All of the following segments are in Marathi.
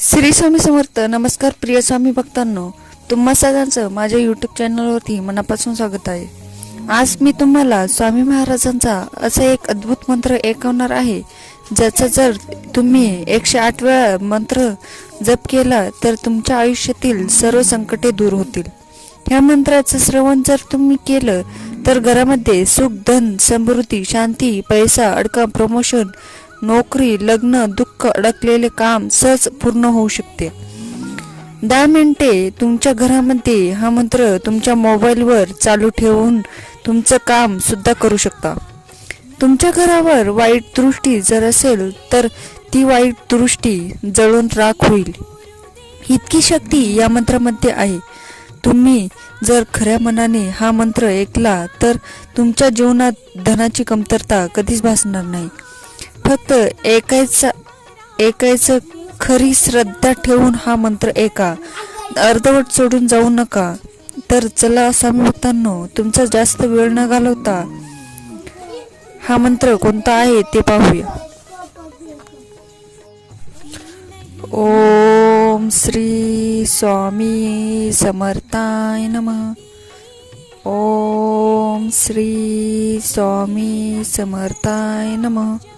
श्री स्वामी समर्थ नमस्कार प्रिय स्वामी भक्तांनो. तुम्हा सगळ्यांचं माझ्या यूट्यूब चॅनलवरती मनापासून स्वागत आहे. आज मी तुम्हाला स्वामी महाराजांचा असा एक अद्भुत मंत्र ऐकवणार आहे ज्याचा जर तुम्ही एकशे आठ वेळा मंत्र जप केला तर तुमच्या आयुष्यातील सर्व संकटे दूर होतील. ह्या मंत्राचं श्रवण जर तुम्ही केलं तर घरामध्ये सुख धन समृद्धी शांती पैसा अडका प्रमोशन नोकरी लग्न दुःख अडकलेले काम सहज पूर्ण होऊ शकते. दहा मिनिटे तुमच्या घरामध्ये हा मंत्र तुमच्या मोबाईलवर चालू ठेवून तुमचं काम सुद्धा करू शकता. तुमच्या घरावर वाईट दृष्टी जर असेल तर ती वाईट दृष्टी जळून राख होईल. इतकी शक्ती या मंत्रामध्ये आहे. तुम्ही जर खऱ्या मनाने हा मंत्र ऐकला तर तुमच्या जीवनात धनाची कमतरता कधीच भासणार नाही. फक्त ऐकायचा ऐकायचं खरी श्रद्धा ठेवून हा मंत्र ऐका. अर्धवट सोडून जाऊ नका. तर चला स्वामी भक्तांनो तुमचा जास्त वेळ न घालवता हा मंत्र कोणता आहे ते पाहूया. ओम श्री स्वामी समर्थाय नम. ओम श्री स्वामी समर्थाय नमः.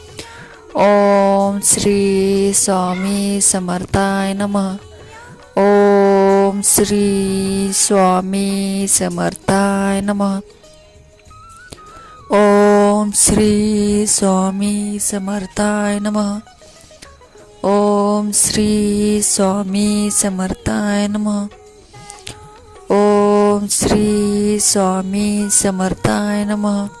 سومی سمرتا نم سوی سمرتا سوامی سمرتا نم سوی سمرتا نم سوی سمرتا نم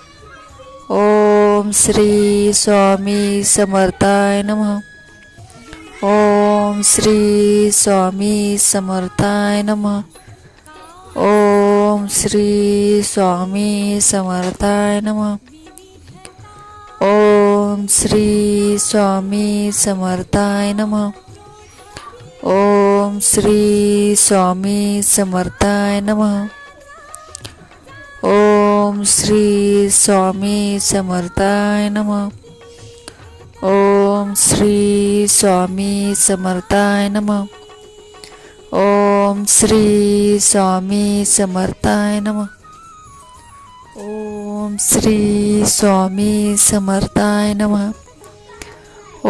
ओम श्री स्वामी समर्थाय नमः ओम श्री स्वामी समर्थाय नमः ओम श्री स्वामी समर्थाय नमः ओम श्री स्वामी समर्थाय नमः ओम श्री स्वामी समर्थाय नमः ओम श्री स्वामी समर्थाय नमः ओम श्री स्वामी समर्थाय नमः ओम श्री स्वामी समर्थाय नमः ओम श्री स्वामी समर्थाय नमः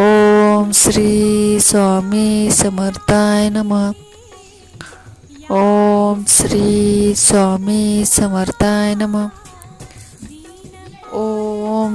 ओम श्री स्वामी समर्थाय नमः ओम श्री स्वामी समर्थाय नमः ओम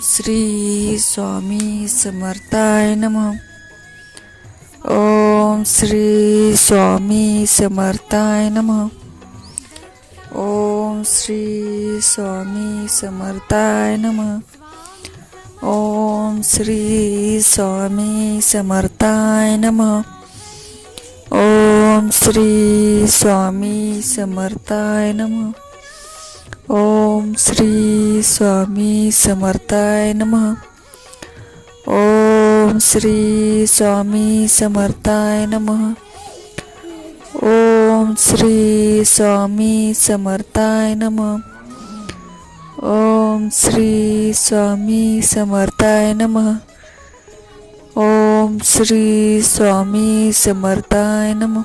श्री स्वामी समर्थाय नमः ओम श्री स्वामी समर्थाय नमः ओम श्री स्वामी समर्थाय नमः ओम श्री स्वामी समर्थाय नमः ओम श्री स्वामी समर्थाय नमः ओम श्री स्वामी समर्थाय नमः ओम श्री स्वामी समर्थाय नमः ओम श्री स्वामी समर्थाय नमः ओम श्री स्वामी समर्थाय नमः ओम श्री स्वामी समर्थाय नमः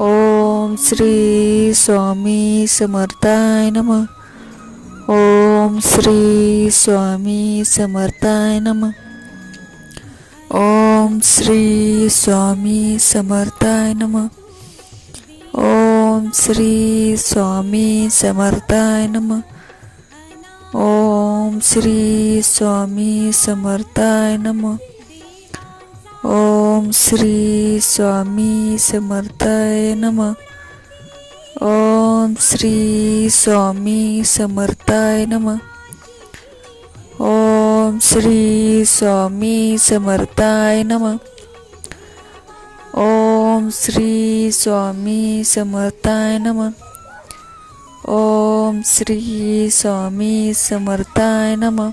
ओम श्री स्वामी समर्थाय नमः ओम श्री स्वामी समर्थाय नमः ओम श्री स्वामी समर्थाय नमः ओम श्री स्वामी समर्थाय नमः ओम श्री स्वामी समर्थाय नमः ओम श्री स्वामी समर्थाय नमः ओम श्री स्वामी समर्थाय नमः ओम श्री स्वामी समर्थाय नमः ओम श्री स्वामी समर्थाय नमः ओम श्री स्वामी समर्थाय नमः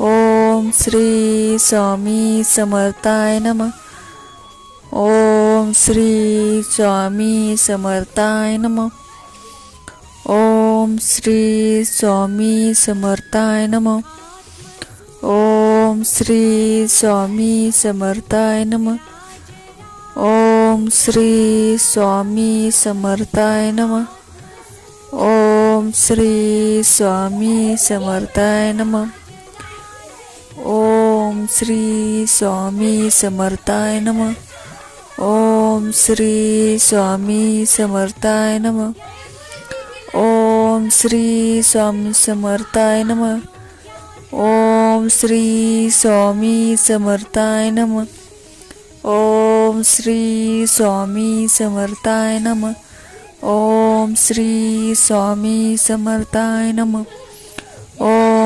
ओम श्री स्वामी समर्थाय नमः ओम श्री स्वामी समर्थाय नमः ओम श्री स्वामी समर्थाय नमः ओम श्री स्वामी समर्थाय नमः ओम श्री स्वामी समर्थाय नमः ओम श्री स्वामी समर्थाय नमः ओम श्री स्वामी समर्थाय नमः ओम श्री स्वामी समर्थाय नमः ओम श्री स्वामी समर्थाय नमः ओम श्री स्वामी समर्थाय नमः ओम श्री स्वामी समर्थाय नमः ओम श्री स्वामी समर्थाय नमः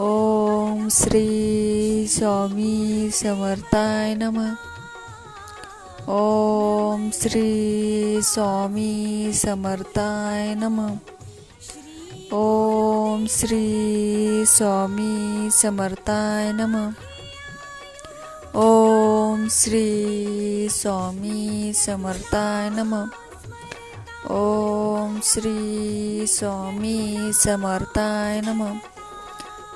ओम श्री स्वामी समर्थाय नमः ओम श्री स्वामी समर्थाय नमः ओम श्री स्वामी समर्थाय नमः ओम श्री स्वामी समर्थाय नमः ओम श्री स्वामी समर्थाय नमः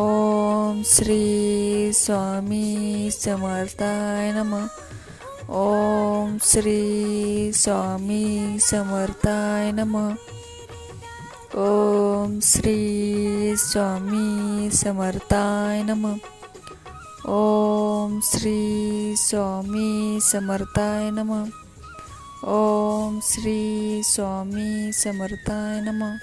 ओम श्री स्वामी समर्थाय नमः ओम श्री स्वामी समर्थाय नमः ओम श्री स्वामी समर्थाय नमः ओम श्री स्वामी समर्थाय नमः ओम श्री स्वामी समर्थाय नमः